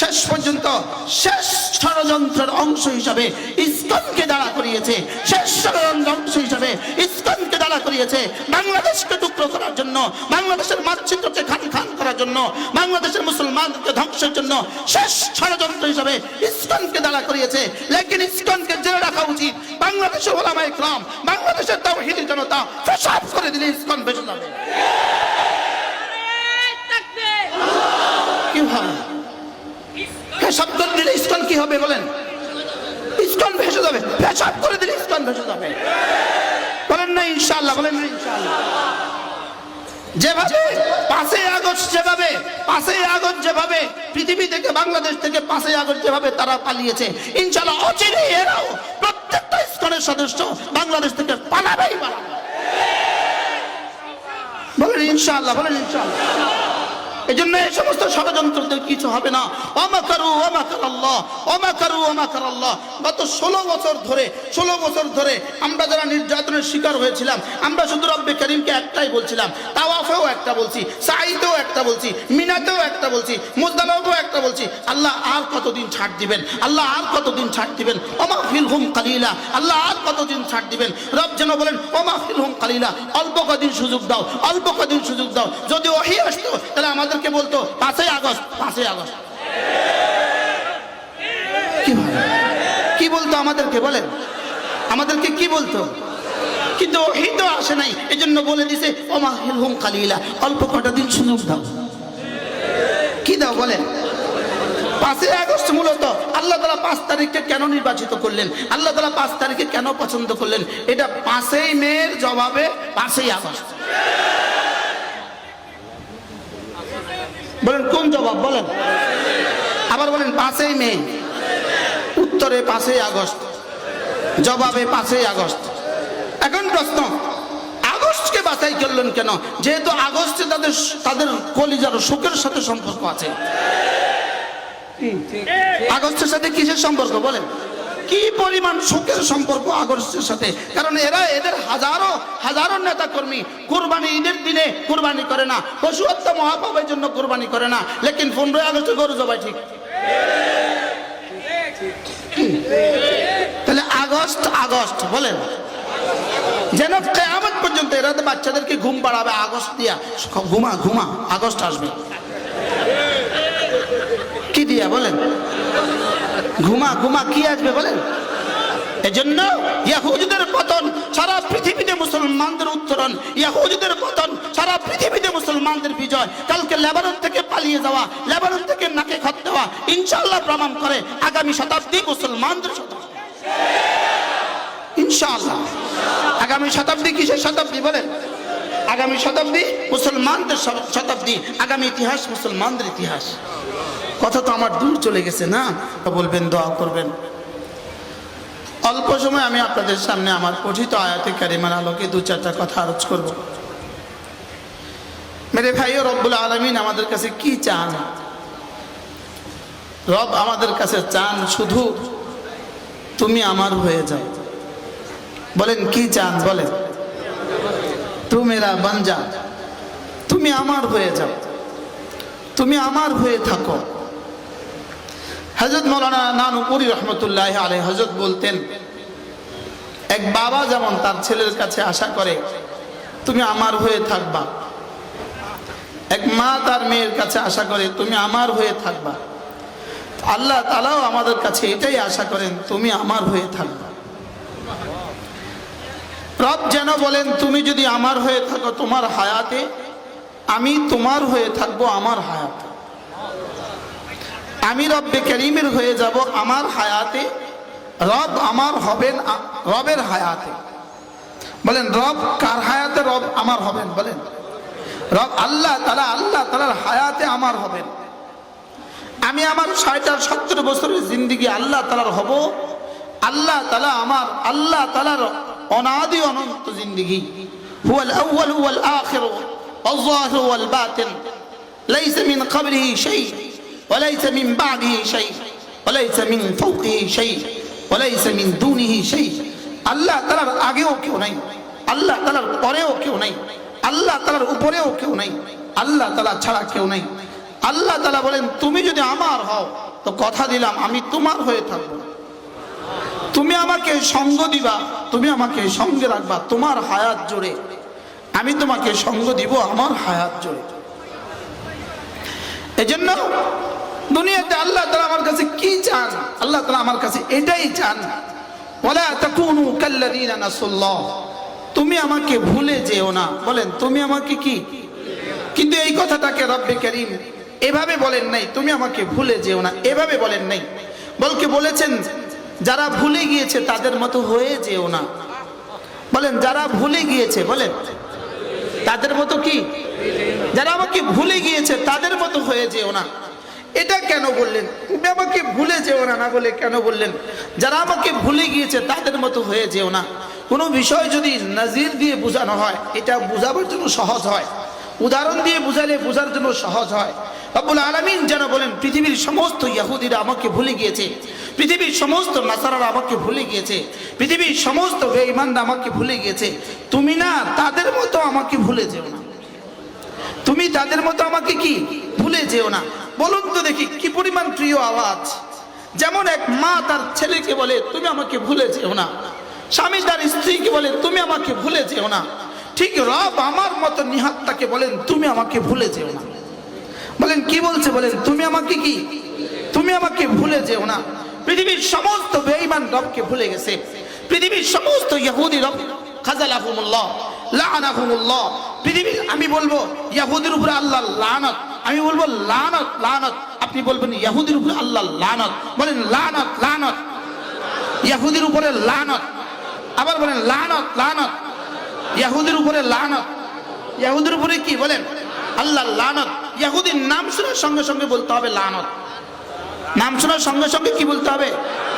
শেষ পর্যন্ত শেষ ষড়যন্ত্রের অংশ হিসাবে ইসকনকে দাঁড়া করিয়েছে। শেষ ষড়যন্ত্র অংশ হিসাবে ইসকনকে দাঁড়া করিয়েছে বাংলাদেশকে টুকরো করার জন্য, বাংলাদেশের মানচিত্রকে খান খান করার জন্য, বাংলাদেশের মুসলমানকে ধ্বংসের জন্য শেষ ষড়যন্ত্র হিসাবে ইসকনকে দাঁড়া করিয়েছে। লেকিন ইসকনকে জেলে রাখা উচিত। বাংলাদেশের ওলামা ইকরাম, বাংলাদেশের তাওহীদি জনতা পেশাব করে দিলে ইসকন বেঁচে যাবে কি ভাবে পেশাব করে দিলে ইসকন কি হবে বলেন? ইসকন ভেসে যাবে। পেশাব করে দিলে ইসকন ভেসে যাবে। বলেন না, ইনশাআল্লাহ, বলেন যেভাবে পাঁচই আগস্ট যেভাবে, পাঁচই আগস্ট যেভাবে পৃথিবী থেকে বাংলাদেশ থেকে পাঁচই আগস্ট যেভাবে তারা পালিয়েছে, ইনশাআল্লাহ অচিরে এরাও প্রত্যেকটা ইসকনের সদস্য বাংলাদেশ থেকে পালাবেই পালাবে। বলেন ইনশাআল্লাহ বলেন ইনশাআল্লাহ। এই জন্য এই সমস্ত ষড়যন্ত্রদের কিছু হবে না। অমাকারু অমাকার আল্লাহ অমাকারু অমাকার আল্লাহ গত ষোলো বছর ধরে, ষোলো বছর ধরে আমরা যারা নির্যাতনের শিকার হয়েছিলাম, আমরা শুধু রব্বে করিমকে একটাই বলছিলাম তাওয়াফেও একটা বলছি সাইতেও একটা বলছি, মিনাতেও একটা বলছি মুজদালাতেও একটা বলছি, আল্লাহ আর কতদিন ছাড় দিবেন? আল্লাহ আর কতদিন ছাড় দিবেন? ওমা ফিল হুম কালিলা। আল্লাহ আর কতদিন ছাড় দিবেন? রব যেন বলেন, ওমা ফিল হুম কালিলা। অল্প কদিন সুযোগ দাও, অল্প কদিন সুযোগ দাও। যদি ওহি আসতো, তাহলে আমাদেরকে বলতো, পাঁচই আগস্ট পাঁচই আগস্ট। কি বলতো আমাদেরকে বলেন আমাদেরকে কি বলতো? কিন্তু ওহি তো আসে নাই। এই জন্য বলে দিছে কালিলা। অল্প কটা দিন সুযোগ দাও। কি দাও বলেন? পাঁচই আগস্ট মূলত আল্লাহ তালা পাঁচ তারিখকে কেন নির্বাচিত করলেন? আল্লাহ তালা পাঁচ তারিখে কেন পছন্দ করলেন? এটা পাঁচই মেয়ের জবাবে পাঁচই আগস্ট। বলেন, কোন জবাব বলেন? আবার বলেন, পাঁচই মে। উত্তরে পাঁচই আগস্ট, জবাবে পাঁচই আগস্ট। এখন প্রশ্ন, আগস্টকে বাছাই করলেন কেন? যেহেতু আগস্টে তাদের তাদের কলিজার শোকের সাথে সম্পর্ক আছে। আগস্টের সাথে কিসের সম্পর্ক বলেন? কি পরিমাণ সুখের সম্পর্ক আগস্টের সাথে? কারণ এরা এদের হাজারো হাজারো নেতা কর্মী কোরবানি ঈদের দিনে কোরবানি করে না। পশু হত্যা মহাপাবের জন্য কোরবানি করে না। লেকিন পনেরোই আগস্টে গরু জবাই ঠিক। তাহলে আগস্ট আগস্ট, বলেন। যেন কেয়ামত পর্যন্ত এরা বাচ্চাদেরকে ঘুম পাড়াবে আগস্ট দিয়া। ঘুমা ঘুমা, আগস্ট আসবে। কি দিয়া বলেন? ঘুমা ঘুমা, কি আসবে বলেন? এজন্য ইয়াহুদিদের পতন, সারা পৃথিবীতে মুসলমানদের উত্তরণ, ইয়াহুদিদের পতন, সারা পৃথিবীতে মুসলমানদের বিজয়। কালকে লেবানন থেকে পালিয়ে যাওয়া, লেবানন থেকে নাকে খত দেওয়া, ইনশাআল্লাহ প্রমাণ করে আগামী শতাব্দী মুসলমানদের শতাব্দী। ইনশাআল্লাহ। আগামী শতাব্দী কিসের শতাব্দী বলেন? আগামী শতাব্দী মুসলমানদের শতাব্দী, আগামী ইতিহাস মুসলমানদের ইতিহাস। কথা তো আমার দূর চলে গেছে না? বলবেন, দোয়া করবেন। অল্প সময় আমি আপনাদের সামনে আমার পঠিত আয়াতে কারিমার আলোকে দু চারটা কথা আলোচ করব। মেরে ভাই ভাইও রব্বুল আলমিন আমাদের কাছে কি চান? রব আমাদের কাছে চান শুধু তুমি আমার হয়ে যাও। বলেন, কি চান? বলেন। তুমেরা বানজা তুমি আমার হয়ে যাও। তুমি আমার হয়ে থাকো। হজরত মৌলানা নানুপুরি রহমতুল্লাহ আলহ হজরত বলতেন, এক বাবা যেমন তার ছেলের কাছে আশা করে, তুমি আমার হয়ে থাকবা। এক মা তার মেয়ের কাছে আশা করে, তুমি আমার হয়ে থাকবা। আল্লাহ তালাও আমাদের কাছে এটাই আশা করেন, তুমি আমার হয়ে থাকবা। রব যেন বলেন, তুমি যদি আমার হয়ে থাকো তোমার হায়াতে, আমি তোমার হয়ে থাকব আমার হায়াতে। আমি রব্বে করিমের হয়ে যাব আমার হায়াতে, রব আমার হবেন রবের হায়াতে। বলেন, রব কার হায়াতে, রব আমার হবেন? বলেন, রব আল্লাহ তালা আল্লাহ তালার হায়াতে আমার হবেন। আমি আমার আর সত্তর বছরের জিন্দিগি আল্লাহ তালার হব, আল্লাহ তালা আমার, আল্লাহ তালার অনাদি অনন্ত জিন্দিগি হুয়াল আউয়াল হুয়াল আখির الظاهر والباطن ليس من قبله شيء وليس من بعده شيء وليس من فوقه شيء وليس من دونه شيء আল্লাহ তালার আগেও কেউ নাই আল্লাহ তালার পরেও কেউ নাই আল্লাহ তালার উপরেও কেউ নাই আল্লাহ তালা ছাড়া কেউ নাই আল্লাহ তালা বলেন তুমি যদি আমার হও তো কথা দিলাম আমি তোমার হয়ে থাকবো তুমি আমাকে সঙ্গ দিবা, তুমি আমাকে সঙ্গে রাখবা, তোমার হায়াত জোরে। আমি তোমাকে সঙ্গ দিব আমার হায়াত জোরে। এজন্য দুনিয়াতে আল্লাহ তালা আমার কাছে কি চান? আল্লাহ তালা আমার কাছে এটাই চান। নাসুল্লাহ। তুমি আমাকে ভুলে যেও না। বলেন, তুমি আমাকে কি? কিন্তু এই কথাটাকে রব্বে করিম এভাবে বলেন নাই, তুমি আমাকে ভুলে যেও না। এভাবে বলেন নাই। বলকে বলেছেন যারা ভুলে গিয়েছে তাদের মতো হয়ে যেও না। বলেন, যারা ভুলে গিয়েছে, বলেন, তাদের মতো কি? যারা আমাকে ভুলে গিয়েছে তাদের মতো হয়ে যেও না। এটা কেন বললেন? তুমি আমাকে ভুলে যেও না না বলে কেন বললেন? যারা আমাকে ভুলে গিয়েছে তাদের মতো হয়ে যেও না। কোনো বিষয় যদি নাজির দিয়ে বোঝানো হয়, এটা বোঝাবার জন্য সহজ হয়। উদাহরণ দিয়ে বুঝালে বোঝার জন্য সহজ হয়। রব্বুল আলমিন যেন বলেন, পৃথিবীর সমস্ত ইয়াহুদিরা আমাকে ভুলে গিয়েছে। পৃথিবীর সমস্ত নাসারারা আমাকে ভুলে গিয়েছে। পৃথিবীর সমস্ত বেঈমানরা আমাকে ভুলে গিয়েছে। তুমি না তাদের মতো আমাকে ভুলে যেও না। তুমি তাদের মতো আমাকে কি? ভুলে যেও না। বলুন তো দেখি, কি পরিমাণ প্রিয় আওয়াজ। যেমন এক মা তার ছেলেকে বলে, তুমি আমাকে ভুলে যেও না। স্বামী তার স্ত্রীকে বলে, তুমি আমাকে ভুলে যেও না। ঠিক রব আমার মতো নিহাত তাকে বলেন, তুমি আমাকে ভুলে যেও না। বলেন, কি বলছে? বলেন, তুমি আমাকে কি? তুমি আমাকে ভুলে যেও না। পৃথিবীর সমস্ত বেঈমান রবকে ভুলে গেছে। পৃথিবীর সমস্ত ইহুদি রব খাজালাহুমুল্লাহ লাআনাহুমুল্লাহ পৃথিবীর, আমি বলব, ইহুদির উপরে আল্লাহ লানত। আমি বলব, লানত লানত। আপনি বলবেন, ইহুদির উপরে আল্লাহ লানত। বলেন, লানত লানত। ইহুদির উপরে লানত। আবার বলেন, লানত লানত। ইহুদির উপরে লানত। ইহুদির উপরে কি? বলেন, আল্লাহ লানত। ইহুদির নাম শোনার সঙ্গে সঙ্গে বলতে হবে লানত। নাম শোনার সঙ্গে সঙ্গে কি বলতে হবে?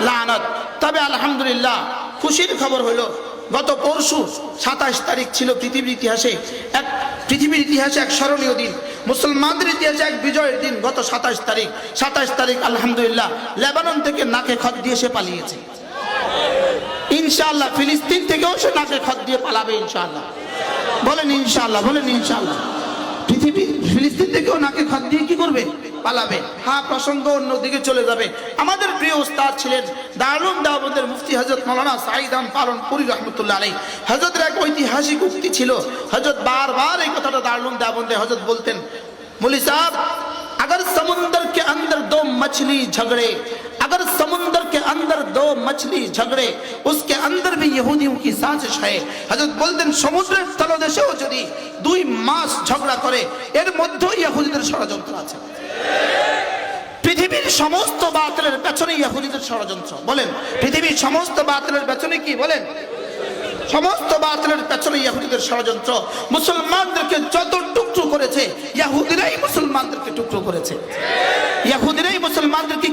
লানত। তবে আলহামদুলিল্লাহ, খুশির খবর হলো, গত পরশু সাতাশ তারিখ ছিল পৃথিবীর ইতিহাসে এক পৃথিবীর ইতিহাসে এক স্মরণীয় দিন। মুসলমানদের ইতিহাসে এক বিজয়ের দিন গত সাতাশ তারিখ। সাতাশ তারিখ, আলহামদুলিল্লাহ, লেবানন থেকে নাকে খত দিয়ে সে পালিয়েছে। ইনশাআল্লাহ, ফিলিস্তিন থেকেও সে নাকে খত দিয়ে পালাবে ইনশাআল্লাহ। বলেন ইনশাআল্লাহ বলেন ইনশাআল্লাহ। পৃথিবী ফিলিস্তিন থেকেও নাকে খত দিয়ে কি করবে পালাবে হ্যাঁ প্রসঙ্গ অন্যদিকে চলে যাবে আমাদের প্রিয় উস্তাদ ছিলেন দারুন দাওবন্দের মুফতি হজরত মৌলানা সাইদান পালন পুরি রহমতুল্লাহ আলাই হজরতের এক ঐতিহাসিক উক্তি ছিল হজরত বারবার এই কথাটা দারুন দাওবন্দে হজরত বলতেন মৌলি সাহেব अगर समुंदर के अंदर दो मछली झगड़े अगर समुंदर के अंदर दो मछली झगड़े उसके अंदर भी यहूदियों की साजिश है হযরত বলতেন সমুদ্রের তলদেশেও যদি দুই মাস ঝগড়া করে এর মধ্যেও ইহুদিদের ষড়যন্ত্র আছে পৃথিবীর সমস্ত বাতিলের পেছনে ইহুদিদের ষড়যন্ত্র বলেন পৃথিবীর সমস্ত বাতিলের পেছনে কি বলেন সমস্ত বাতিলের পেছনে ইহুদিদের ষড়যন্ত্র মুসলমানদেরকে যত টুকরো করেছে ইহুদিরাই মুসলমানদেরকে টুকরো করেছে ইহুদিরাই মুসলমানদেরকে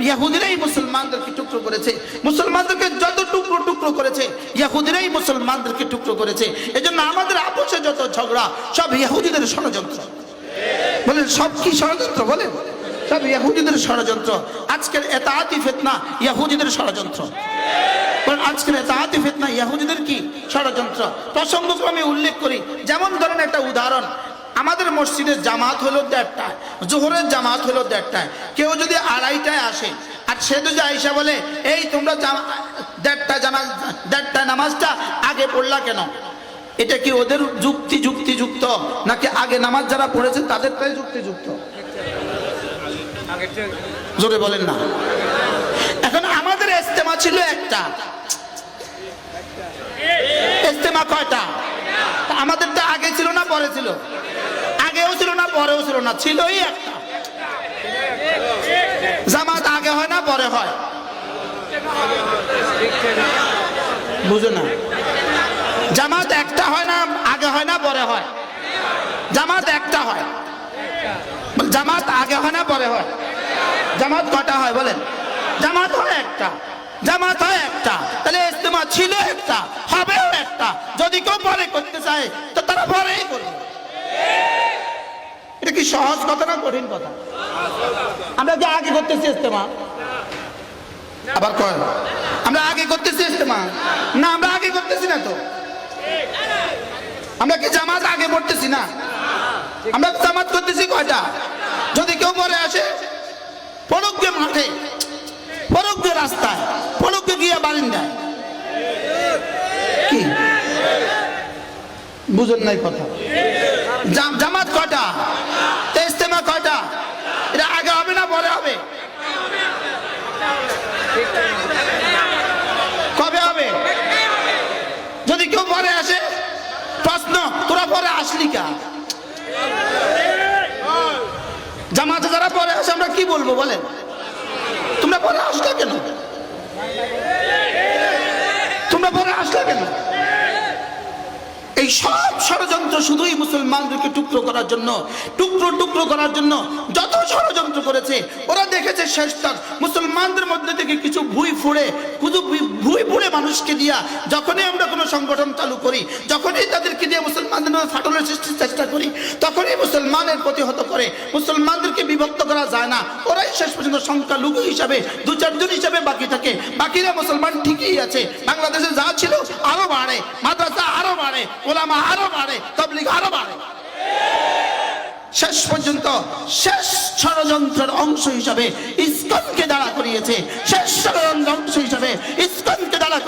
ইহুদিরাই মুসলমানদেরকে টুকরো করেছে। মুসলমানদেরকে যত টুকরো টুকরো করেছে, ইয়াহুদিরাই মুসলমানদেরকে টুকরো করেছে। এজন্য আমাদের আপোষে যত ঝগড়া, সব ইয়াহুদিদের ষড়যন্ত্র। বলেন, সব কি ষড়যন্ত্র? বলেন, সব ইয়াহুদিদের ষড়যন্ত্র। আজকের এতাহাতি ফেতনা ইয়াহুদিদের ষড়যন্ত্র। আজকের এতাহাতি ফেতনা ইয়াহুদিদের কি ষড়যন্ত্র? প্রসঙ্গক্রমে উল্লেখ করি, যেমন ধরেন একটা উদাহরণ আমাদের মসজিদের জামাত হলো দেড়টায়, জোহরের জামাত হলো দেড়টায়। কেউ যদি আড়াইটায় আসে, আর সে যদি আইসা বলে, এই তোমরা জামা- দেড়টা জানা দেড়টায় নামাজটা আগে পড়লা কেন? এটা কি ওদের যুক্তি যুক্তিযুক্ত, নাকি আগে নামাজ যারা পড়েছে তাদেরটাই যুক্তিযুক্ত? জোরে বলেন না। এখন আমাদের ইস্তেমা ছিল একটা। ইস্তেমা কয়টা? তা আমাদেরটা আগে ছিল না, পরে ছিল। পরেও ছিল না, ছিলই একটা। জামাত আগে হয় না, পরে হয়। বুঝে না। জামাত একটা হয় না, আগে হয় না, পরে হয়। জামাত একটা হয়। জামাত আগে হয় না, পরে হয়। জামাত কটা হয়, বলেন। জামাত হয় একটা। জামাত হয় একটা। তাহলে ইস্তেমা ছিল একটা, হবেও একটা। যদি কেউ পরে করতে চায়, তো তারা পরেই করবে। এটা কি সহজ কথা না কঠিন কথা? আমরা যে আগে করতেছি ইস্তেমা আবার কয়, আমরা আগে করতেছি ইস্তেমা না, আমরা আগে করতেছি না তো। আমরা কি জামাত আগে পড়তেছি না? আমরা জামাত করতেছি কয়টা? যদি কেউ পরে আসে পড়ুক গে মাঠে পড়ুক গে রাস্তায় পড়ুক গে গিয়ে বারিন্দায়। বুঝেন নাই কথা। জাম- জামাত কয়টা? তেজতেমা কয়টা? এটা আগে হবে না পরে হবে? কবে হবে? যদি কেউ পরে আসে, প্রশ্ন, তোরা পরে আসলি কা? জামাতে যারা পরে আসে, আমরা কি বলব বলেন? তোমরা পরে আসলে কেন? তোমরা পরে আসলে কেন? এই সব ষড়যন্ত্র শুধুই মুসলমানদেরকে টুকরো করার জন্য, টুকরো টুকরো করার জন্য যত ষড়যন্ত্র করেছে, ওরা দেখেছে শেষ তার মুসলমানদের মধ্যে থেকে কিছু ভুই ফুড়ে ভুই- ফুড়ে মানুষকে দিয়া যখনই আমরা সংগঠন চালু করি, যখনই তাদেরকে দিয়ে মুসলমানদের মধ্যে ফাটলের সৃষ্টির চেষ্টা করি, তখনই মুসলমানের প্রতিহত করে। মুসলমানদেরকে বিভক্ত করা যায় না। ওরাই শেষ পর্যন্ত সংখ্যালঘু হিসাবে, দু চারজন হিসাবে বাকি থাকে। বাকিরা মুসলমান ঠিকই আছে। বাংলাদেশে যা ছিল আরও বাড়ে। মাদ্রাসা আরও বাড়ে। ওলামা আরও বাড়ে। তবলিগ আরও বাড়ে। শেষ পর্যন্ত শেষ ষড়যন্ত্রের অংশ হিসাবে ইসকনকে দাঁড়া করিয়েছে। শেষ ষড়যন্ত্র অংশ হিসাবে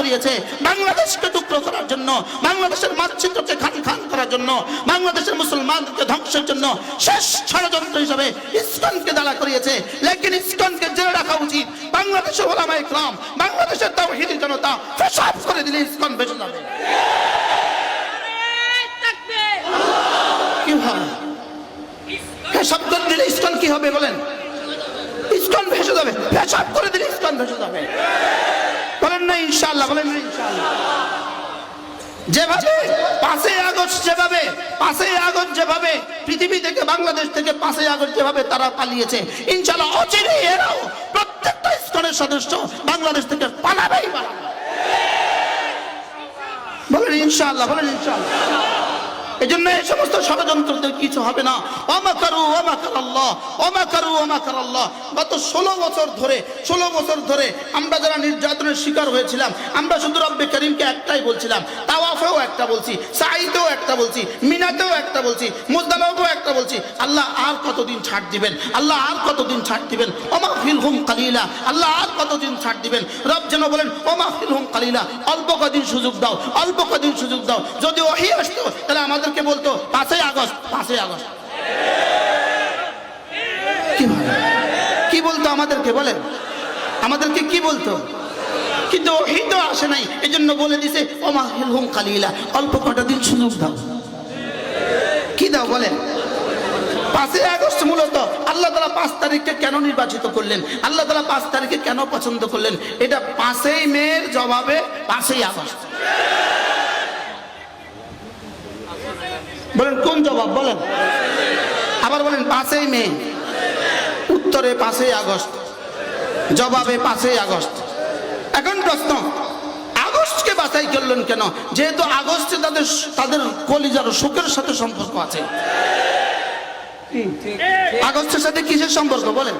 ইসকনকে দাঁড়া করিয়েছে বাংলাদেশকে টুকরো করার জন্য, বাংলাদেশের মানচিত্রকে খান খান করার জন্য, বাংলাদেশের মুসলমানকে ধ্বংসের জন্য শেষ ষড়যন্ত্র হিসাবে ইসকনকে দাঁড়া করিয়েছে। লেকিন ইসকনকে জেলে রাখা উচিত। বাংলাদেশের ওলামা ইকরাম, বাংলাদেশের তাওহীদি জনতা পেশাব করে দিলে ইসকন বেঁচে যাবে। ইস্কন কি হবে বলেন? ইস্কন ভেসে যাবে। পেশাব করে দিলে ইস্কন ভেসে যাবে। ইনশাআল্লাহ বলেন। যেভাবে পাঁচই আগস্ট যেভাবে, পাঁচই আগস্ট যেভাবে পৃথিবী থেকে বাংলাদেশ থেকে পাঁচই আগস্ট যেভাবে তারা পালিয়েছে ইনশাল্লাহ অচিরে এরাও প্রত্যেকটা স্তরের সদস্য বাংলাদেশ থেকে পালাবেই পালাবে। বলেন ইনশাল্লাহ বলেন, ইনশাআল্লাহ। এই সমস্ত কিছু হবে না। অমাকারু অমাকার আল্লাহ অমাকারু অমাকার আল্লাহ গত ষোলো বছর ধরে, ষোলো বছর ধরে আমরা যারা নির্যাতনের শিকার হয়েছিলাম, আমরা শুধু রব্বে করিমকে একটাই বলছিলাম, তাওয়াফেও একটা বলছি সাইতেও একটা বলছি, মিনাতেও একটা বলছি একটা বলছি, আল্লাহ আর কতদিন ছাড় দিবেন? আল্লাহ আর কতদিন ছাড় দিবেন? ওমা ফিল হুম কালিলা, আল্লাহ আর কতদিন ছাড় দিবেন? রব যেন বলেন, ওমা ফিল হুম কালিলা, অল্প কদিন সুযোগ দাও, অল্প কদিন সুযোগ দাও। যদি ওহি আসতো, তাহলে আমাদেরকে বলতো? পাঁচই আগস্ট পাঁচই আগস্ট। কি বলতো আমাদেরকে বলেন? আমাদেরকে কি বলতো? কিন্তু ওহি তো আসে নাই এই জন্য বলে দিছে অল্প কটা দিন সুযোগ দাও। কি দাও বলেন? পাঁচই আগস্ট মূলত আল্লাহ তালা পাঁচ তারিখকে কেন নির্বাচিত করলেন? আল্লাহ তালা পাঁচ তারিখে কেন পছন্দ করলেন? এটা পাঁচই মেয়ের জবাবে পাঁচই আগস্ট বলেন কোন জবাব বলেন। আবার বলেন পাঁচই মে। উত্তরে পাঁচই আগস্ট জবাবে পাঁচই আগস্ট। এখন প্রশ্ন আগস্টকে বাছাই করলেন কেন? যেহেতু আগস্টে তাদের তাদের কলিজার শোকের সাথে সম্পর্ক আছে। আগস্টের সাথে কিসের সম্পর্ক? বলেন।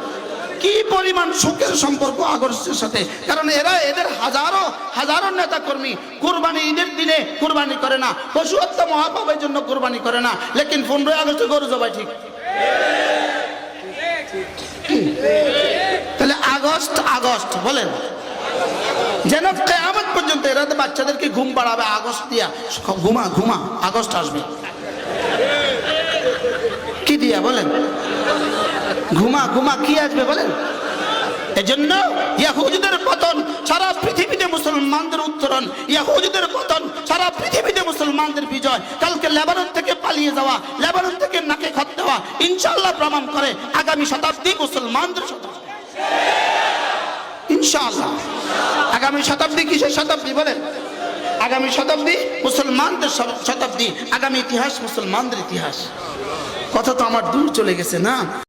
কি পরিমাণ সুখের সম্পর্ক আগস্টের সাথে? কারণ এরা এদের হাজারো হাজারো নেতা কর্মী কোরবানি ঈদের দিনে কোরবানি করে না। পশু হত্যা মহাপাবের জন্য কোরবানি করে না। লেকিন পনেরোই আগস্টে গরু জবাই ঠিক? তাহলে আগস্ট আগস্ট, বলেন। যেন কেয়ামত পর্যন্ত এরা তো বাচ্চাদেরকে ঘুম পাড়াবে, আগস্ট দিয়া। ঘুমা ঘুমা, আগস্ট আসবে। কি দিয়া, বলেন? ঘুমা ঘুমা, কি আসবে বলেন? এজন্য ইয়াহুদিদের পতন সারা পৃথিবীতে মুসলমানদের উত্তরণ, ইয়াহুদিদের পতন সারা পৃথিবীতে মুসলমানদের বিজয়। কালকে লেবানন থেকে পালিয়ে যাওয়া, লেবানন থেকে নাকে খত দেওয়া, ইনশাআল্লাহ প্রমাণ করে আগামী শতাব্দী মুসলমানদের শতাব্দী। ইনশাআল্লাহ। আগামী শতাব্দী কিসের শতাব্দী বলেন? আগামী শতাব্দী মুসলমানদের শতাব্দী, আগামী ইতিহাস মুসলমানদের ইতিহাস। কথা তো আমার দূর চলে গেছে না?